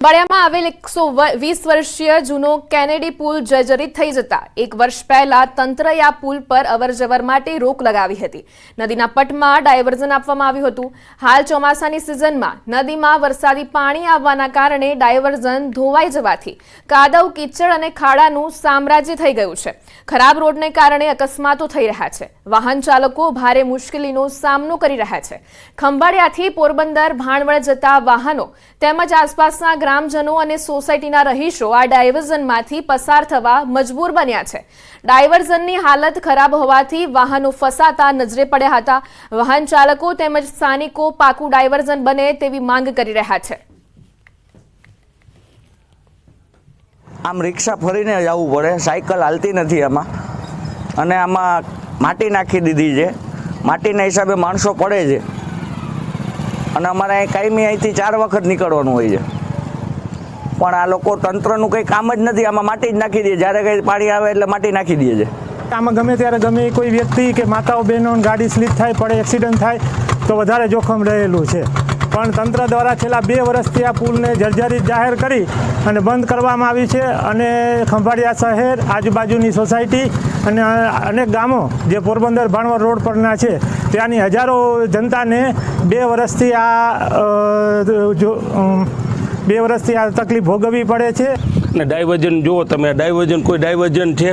ખંભાળિયામાં આવેલ એકસો વીસ વર્ષીય જૂનો કેનેડી પુલ જર્જરિત થઈ જતા એક વર્ષ પહેલા તંત્રએ આ પુલ પર અવરજવર માટે રોક લગાવી હતી. નદીના પટમાં ડાયવર્ઝન આપવામાં આવ્યું હતું. હાલ ચોમાસાની સિઝનમાં નદીમાં વરસાદી પાણી આવવાના કારણે ડાયવર્ઝન ધોવાઈ જવાથી કાદવ, કીચડ અને ખાડાનું સામ્રાજ્ય થઈ ગયું છે. ખરાબ રોડને કારણે અકસ્માતો થઈ રહ્યા છે. વાહન ચાલકો ભારે મુશ્કેલીનો સામનો કરી રહ્યા છે. ખંભાળિયાથી પોરબંદર, ભાણવડ જતા વાહનો તેમજ આસપાસના ગ્રામજનો અને સોસાયટીના રહીશો આ ડાયવર્ઝનમાંથી પસાર થવા મજબૂર બન્યા છે. ડાયવર્ઝનની હાલત ખરાબ હોવાથી વાહનો ફસાતા નજરે પડ્યા હતા. વાહન ચાલકો તેમજ સ્થાનિકો પાકું ડાયવર્ઝન બને તેવી માંગ કરી રહ્યા છે. આમ રિક્ષા ફરીને જવું પડે, સાયકલ હાલતી નથી આમાં. અને આમાં માટી નાખી દીધી છે. માટીના હિસાબે માણસો પડે છે. અને અમારે અહીં કાયમી અહીંથી ચાર વખત નીકળવાનું હોય છે. પણ આ લોકો તંત્રનું કંઈ કામ જ નથી, આમાં માટી જ નાખી દે. જ્યારે કંઈ પાણી આવે એટલે માટી નાખી દે છે. આમાં ગમે ત્યારે ગમે કોઈ વ્યક્તિ કે માતાઓ બહેનો ગાડી સ્લીપ થાય, પડે, એક્સિડન્ટ થાય, તો વધારે જોખમ રહેલું છે. પણ તંત્ર દ્વારા છેલ્લા બે વર્ષથી આ પુલને જર્જરિત જાહેર કરી અને બંધ કરવામાં આવી છે અને ખંભાળિયા શહેર, આજુબાજુની સોસાયટી અને અનેક ગામો જે પોરબંદર ભાણવડ રોડ પરના છે, ત્યાંની હજારો જનતાને બે વર્ષથી આ જો બે વર્ષથી આ તકલીફ ભોગવવી પડે છે. ને ડાયવર્જન જુઓ તમે ડાયવર્જન કોઈ ડાયવર્જન છે?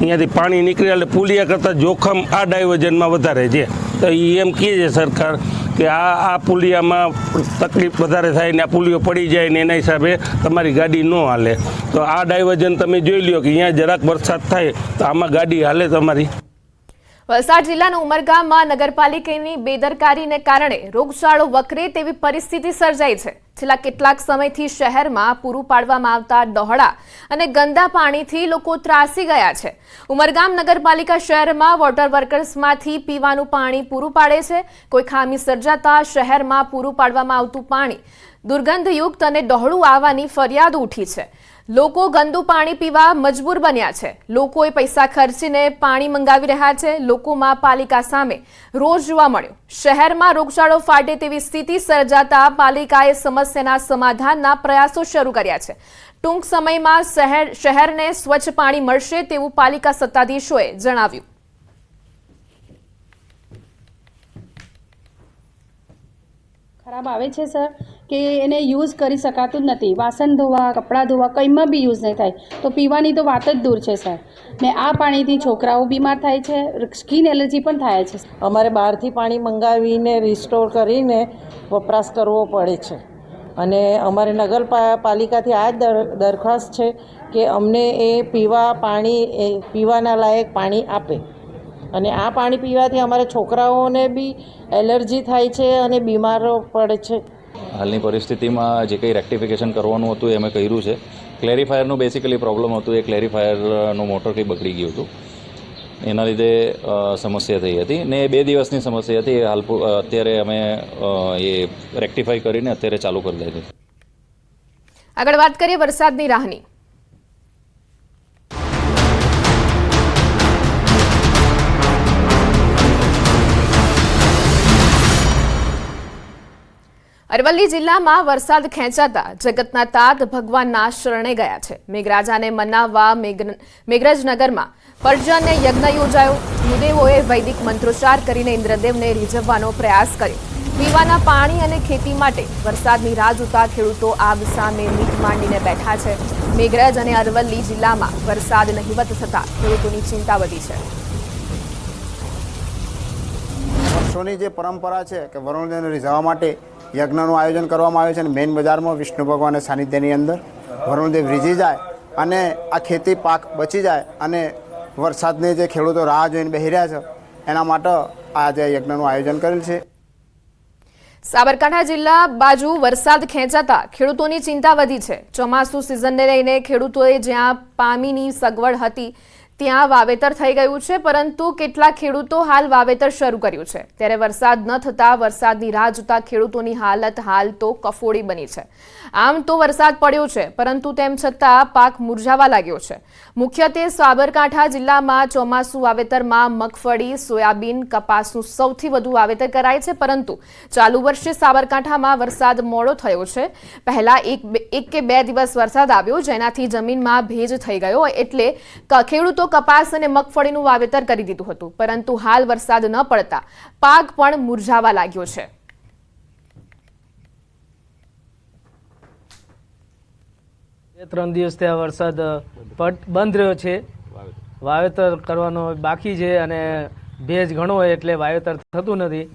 અહીંયાથી પાણી નીકળે એટલે પુલિયા કરતાં જોખમ આ ડાયવર્જનમાં વધારે છે. તો એ એમ કહે છે સરકાર કે આ આ પુલિયામાં તકલીફ વધારે થાય ને આ પુલિયો પડી જાય ને એના હિસાબે તમારી ગાડી ન હાલે. તો આ ડાયવર્જન તમે જોઈ લો કે અહીંયા જરાક વરસાદ થાય તો આમાં ગાડી હાલે તમારી. વલસાડ જિલ્લાના ઉમરગામમાં નગરપાલિકાની બેદરકારીને કારણે રોગચાળો વકરે તેવી પરિસ્થિતિ સર્જાઈ છે. છેલ્લા કેટલાક સમયથી શહેરમાં પૂરું પાડવામાં આવતા ડહોળા અને ગંદા પાણીથી લોકો ત્રાસી ગયા છે. ઉમરગામ નગરપાલિકા શહેરમાં વોટર વર્કર્સમાંથી પીવાનું પાણી પૂરું પાડે છે. કોઈ ખામી સર્જાતા શહેરમાં પૂરું પાડવામાં આવતું પાણી દુર્ગંધયુક્ત અને ડહોળું આવવાની ફરિયાદ ઉઠી છે. લોકો ગંદુ પાણી પીવા મજબૂર બન્યા છે. લોકોએ પૈસા ખર્ચીને પાણી મંગાવી રહ્યા છે. લોકોમાં પાલિકા સામે રોજ જોવા મળ્યો. શહેરમાં રોગચાળો ફાટે તેવી સ્થિતિ સર્જાતા પાલિકાએ સમસ્યાના સમાધાનના પ્રયાસો શરૂ કર્યા છે. ટૂંક સમયમાં શહેર શહેરને સ્વચ્છ પાણી મળશે તેવું પાલિકા સત્તાધીશોએ જણાવ્યું. ખરાબ આવે છે સર કે એને યુઝ કરી શકાતું જ નથી. વાસણ ધોવા કપડાં ધોવા કંઈમાં બી યુઝ નહીં થાય. તો પીવાની તો વાત જ દૂર છે સર. ને આ પાણીથી છોકરાઓ બીમાર થાય છે સ્કિન એલર્જી પણ થાય છે અમારે બહારથી પાણી મંગાવીને રિસ્ટોર કરીને વપરાશ કરવો પડે છે. અને અમારે નગરપાલિકાથી આ જ દર, દરખાસ્ત છે કે અમને એ પીવા પાણી, એ પીવાના લાયક પાણી આપે. અને આ પાણી પીવાથી અમારા છોકરાઓને બી એલર્જી થાય છે અને બીમારો પડે છે. હાલની પરિસ્થિતિમાં જે કંઈ રેક્ટિફિકેશન કરવાનું હતું એ અમે કર્યું છે. ક્લેરિફાયરનું બેસિકલી પ્રોબ્લેમ હતું. એ ક્લેરિફાયરનું મોટર કંઈ બગડી ગયું હતું. એના લીધે સમસ્યા થઈ હતી. ને એ બે દિવસની સમસ્યા હતી. હાલ અત્યારે અમે એ રેક્ટિફાઈ કરીને અત્યારે ચાલુ કરી દીધી. આગળ વાત કરીએ વરસાદની રાહની. અરવલ્લી જિલ્લામાં વરસાદ ખેંચાતા જગતના તાત ભગવાનના શરણે ગયા છે. મેઘરાજાને મનાવવા મેઘ- મેઘરજનગરમાં પર્જન્ય યજ્ઞ યોજાયો. ભૂદેવોએ વૈદિક મંત્રોચ્ચાર કરીને ઇન્દ્રદેવને રીઝવવાનો પ્રયાસ કર્યો. પીવાના પાણી અને ખેતી માટે વરસાદની રાહ જોતા ખેડૂતો આગ સામે મીટ માંડીને બેઠા છે. મેઘરજ અને અરવલ્લી જિલ્લામાં વરસાદ નહિવત થતા ખેડૂતોની ચિંતા વધી છે. વર્ષોની જે પરંપરા છે કે વરુણદેવને રીઝવવા માટે યજ્ઞનું આયોજન કરવામાં આવે છે અને મેઇન બજારમાં વિષ્ણુ ભગવાનના સાનિધ્યની અંદર વરુણદેવ રીઝી જાય અને આ ખેતી પાક બચી જાય અને વરસાદને જે ખેડૂતો રાહ જોઈને બેહી રહ્યા છે, એના માટે આજે યજ્ઞનું આયોજન કરેલ છે. સાબરકાંઠા જિલ્લા બાજુ વરસાદ ખેંચાતા ખેડૂતોની ચિંતા વધી છે. ચોમાસુ સિઝનને લઈને ખેડૂતોએ જ્યાં પામીની સગવડ હતી ત્યાં વાવેતર થઈ ગયું છે, પરંતુ કેટલાક ખેડૂતો હાલ વાવેતર શરૂ કર્યું છે. ત્યારે વરસાદ ન થતા વરસાદની રાહ જોતા ખેડૂતોની હાલત હાલ તો કફોડી બની છે. આમ તો વરસાદ પડ્યો છે, પરંતુ તેમ છતાં પાક મુરઝાવા લાગ્યો છે. મુખ્યત્વે સાબરકાંઠા જિલ્લામાં ચોમાસુ વાવેતરમાં મગફળી, સોયાબીન, કપાસનું સૌથી વધુ વાવેતર કરાય છે, પરંતુ ચાલુ વર્ષે સાબરકાંઠામાં વરસાદ મોડો થયો છે. પહેલા એક એક કે બે દિવસ વરસાદ આવ્યો, જેનાથી જમીનમાં ભેજ થઈ ગયો, એટલે ખેડૂતો કપાસ અને મગફળીનું વાવેતર કરી દીધું હતું, પરંતુ હાલ વરસાદ ન પડતા પાક પણ મુરઝાવા લાગ્યો છે. ત્રણ દિવસથી આ વરસાદ બંધ રહ્યો છે. વાવેતર કરવાનો બાકી છે અને ભેજ ઘણો હોય એટલે વાવેતર થતું નથી.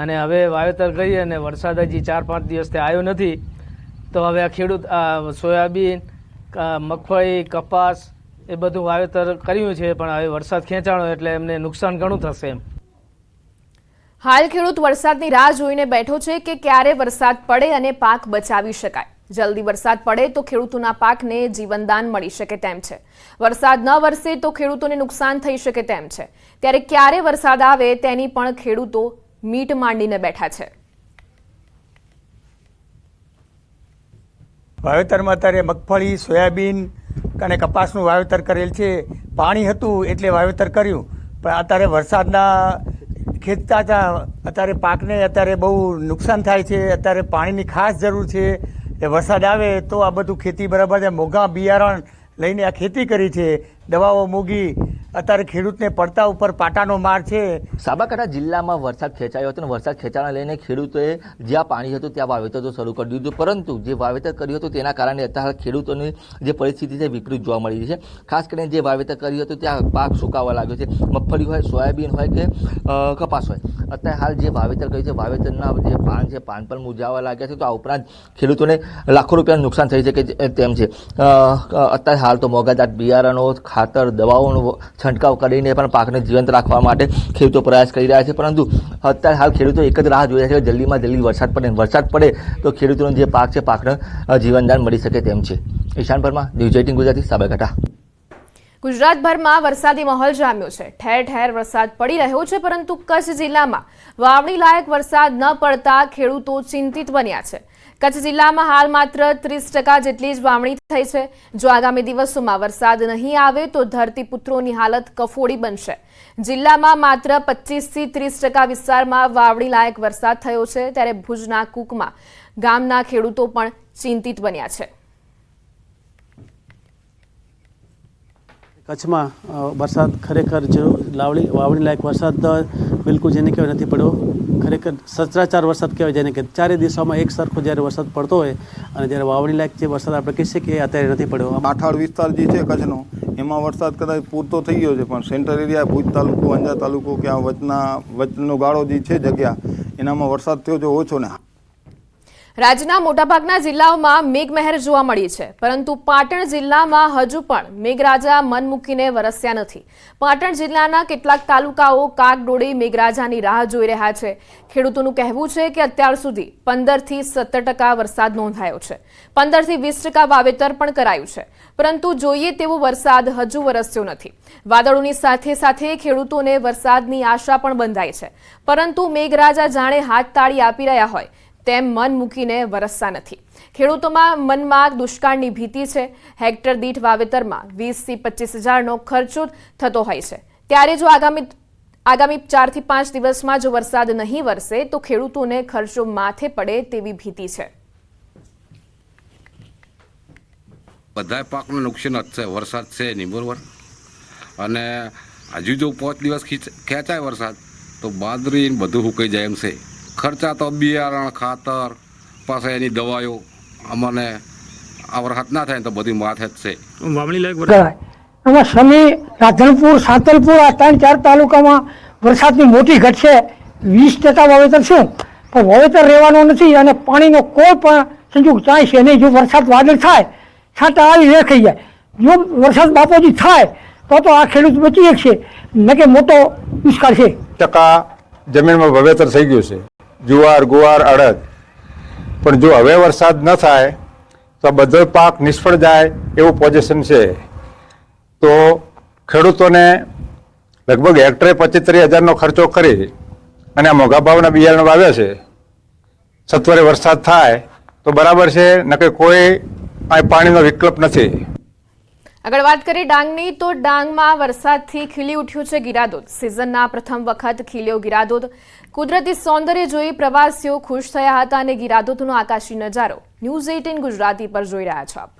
અને હવે વાવેતર કરીએ અને વરસાદ હજી ચાર પાંચ દિવસથી આવ્યો નથી. તો હવે આ ખેડૂત સોયાબીન મગફળી, કપાસ એ બધું વાવેતર કર્યું છે પણ હવે વરસાદ ખેંચાણો એટલે એમને નુકસાન ઘણું થશે એમ. હાલ ખેડૂત વરસાદની રાહ જોઈને બેઠો છે કે ક્યારે વરસાદ પડે અને પાક બચાવી શકાય. જલ્દી વરસાદ પડે તો ખેડૂતોના પાકને જીવનદાન મળી શકે તેમ છે. વરસાદ ન વરસે તો ખેડૂતોને નુકસાન થઈ શકે તેમ છે. ત્યારે ક્યારે વરસાદ આવે તેની પણ ખેડૂતો મીટ માંડીને બેઠા છે. વાવેતરમાં અત્યારે મગફળી સોયાબીન અને કપાસનું વાવેતર કરેલ છે. પાણી હતું એટલે વાવેતર કર્યું. પણ અત્યારે વરસાદના ખેંચતા હતા. અત્યારે પાકને અત્યારે બહુ નુકસાન થાય છે. અત્યારે પાણીની ખાસ જરૂર છે. એ વરસાદ આવે તો આ બધું ખેતી બરાબર છે. મોંઘા બિયારણ લઈને આ ખેતી કરી છે. દવાઓ મૂકી અત્યારે ખેડૂતને પડતા ઉપર પાટાનો માર છે. સાબરકાંઠા જિલ્લામાં વરસાદ ખેંચાયો હતો અને વરસાદ ખેંચાણા લઈને ખેડૂતોએ જ્યાં પાણી હતું ત્યાં વાવેતર તો શરૂ કરી દીધું. પરંતુ જે વાવેતર કર્યું હતું તેના કારણે અત્યારે ખેડૂતોની જે પરિસ્થિતિ છે વિપરીત જોવા મળી છે. ખાસ કરીને જે વાવેતર કર્યું હતું ત્યાં પાક સુકાવા લાગ્યો છે. મગફળી હોય, સોયાબીન હોય કે કપાસ હોય. અત્યારે હાલ જે વાવેતર કર્યું છે, વાવેતરના જે પાન છે, પાન પણ મુજાવા લાગ્યા છે. તો આ ઉપરાંત ખેડૂતોને લાખો રૂપિયાનું નુકસાન થઈ શકે તેમ છે. અત્યારે હાલ તો મોંઘાદાટ બિયારણો ખાતર, દવાઓનો છંટકાવ કરીને પણ પાકને જીવંત રાખવા માટે ખેડૂતો પ્રયાસ કરી રહ્યા છે. પરંતુ અત્યારે હાલ ખેડૂતો એક જ રાહ જોઈ રહ્યા છે જલ્દીમાં જલ્દી વરસાદ પડે. વરસાદ પડે તો ખેડૂતોનો જે પાક છે, પાકને જીવનદાન મળી શકે તેમ છે. ઈશાન પરમાર, ન્યૂઝ ગુજરાતી, સાબરકાંઠા. ગુજરાતભરમાં વરસાદી માહોલ જામ્યો છે. ઠેર ઠેર વરસાદ પડી રહ્યો છે, પરંતુ કચ્છ જિલ્લામાં વાવણી લાયક વરસાદ ન પડતા ખેડૂતો ચિંતિત બન્યા છે. કચ્છ જિલ્લામાં હાલ માત્ર ત્રીસ ટકા જેટલી જ વાવણી થઈ છે. જો આગામી દિવસોમાં વરસાદ નહીં આવે તો ધરતીપુત્રોની હાલત કફોડી બનશે. જિલ્લામાં માત્ર પચીસથી ત્રીસ ટકા વિસ્તારમાં વાવણી લાયક વરસાદ થયો છે ત્યારે ભુજના કુકમાં ગામના ખેડૂતો પણ ચિંતિત બન્યા છે. કચ્છમાં વરસાદ ખરેખર જો લાવણી, વાવણી લાયક વરસાદ બિલકુલ જેને કહેવાય નથી પડ્યો. ખરેખર સચરાચર વરસાદ કહેવાય જેને કે ચારે દિવસોમાં એક સરખો જ્યારે વરસાદ પડતો હોય અને જ્યારે વાવણી લાયક જે વરસાદ આપણે કહી શકીએ અત્યારે નથી પડ્યો. કાંઠાળ વિસ્તાર જે છે કચ્છનો, એમાં વરસાદ કદાચ પૂરતો થઈ ગયો છે, પણ સેન્ટર એરિયા, ભુજ તાલુકો, અંજાર તાલુકો કે આ વચના, વચનો ગાળો જે છે જગ્યા, એનામાં વરસાદ થયો છે ઓછો ને. રાજ્યના મોટાભાગના જિલ્લાઓમાં મેઘમહેર જોવા મળી છે. પરંતુ પાટણ જિલ્લામાં હજુ પણ મેઘરાજા મન મૂકીને વરસ્યા નથી. પાટણ જિલ્લાના કેટલાક તાલુકાઓ કાગડોળી મેઘરાજાની રાહ જોઈ રહ્યા છે. ખેડૂતોનું કહેવું છે કે અત્યાર સુધી પંદરથી સત્તર ટકા વરસાદ નોંધાયો છે. પંદરથી વીસ ટકા વાવેતર પણ કરાયું છે. પરંતુ જોઈએ તેવો વરસાદ હજુ વરસ્યો નથી. વાદળોની સાથે સાથે ખેડૂતોને વરસાદની આશા પણ બંધાઈ છે. પરંતુ મેઘરાજા જાણે હાથ તાળી આપી રહ્યા હોય તેમ મન મૂકીને વરસતા નથી. ખેડૂતોમાં મનમાં દુષ્કાળની ભીતિ છે. હેક્ટર દીઠ વાવેતરમાં વીસથી પચીસ હજારનો ખર્ચો થતો હોય છે. ત્યારે જો આગામી આગામી ચારથી પાંચ દિવસમાં જો વરસાદ નહીં વરસે, તો ખેડૂતોને ખર્ચો માથે પડે તેવી ભીતિ છે. બધા પાકનું નુકસાન જ છે. વરસાદ છે નહીં, બરોબર? અને હજુ જો પાંચ દિવસ ખીચ- ખેંચાય વરસાદ, તો બાદરી બધું સુકાઈ જાય એમ છે. ખર્ચા તો બિયારણ ખાતર પાસે એની દવાઓ અમને આ વરસાદ ના થાય ને તો બધી માથે જ છે. વાવણી લાયક એમાં સમી રાધનપુર સાંતલપુર આ ત્રણ ચાર તાલુકામાં વરસાદની મોટી ઘટ છે. વીસ ટકા વાવેતર છે. પણ વાવેતર રહેવાનું નથી અને પાણીનો કોઈ પણ સંજોગ ચાય છે નહીં. જો વરસાદ વાદળ થાય છાંટા આવી રેખાઈ જાય. જો વરસાદ બાપોજી થાય તો તો આ ખેડૂત બચી શકશે. ન કે મોટો દુષ્કાળ છે. ટકા જમીનમાં વાવેતર થઈ ગયું છે. જુવાર, ગુવાર, અડદ. પણ જો હવે વરસાદ ન થાય, તો બધો પાક નિષ્ફળ જાય એવું પોઝિશન છે. તો ખેડૂતોને લગભગ હેક્ટરે પચીસ હજારનો ખર્ચો કરી અને આ મોંઘા ભાવના બિયારણ વાવ્યા છે. સત્વરે વરસાદ થાય તો બરાબર છે નકે કોઈ આ પાણીનો વિકલ્પ નથી. આગળ વાત કરીએ ડાંગની, તો ડાંગમાં વરસાદથી ખીલી ઉઠ્યું છે ગિરાદોદ. સિઝનના પ્રથમ વખત ખીલ્યો ગિરાદોદ. કુદરતી સૌંદર્ય જોઈ પ્રવાસીઓ ખુશ થયા હતા અને ગિરાદોદનો આકાશી નજારો ન્યૂઝ એઇટીન ગુજરાતી પર જોઈ રહ્યા છો આપ.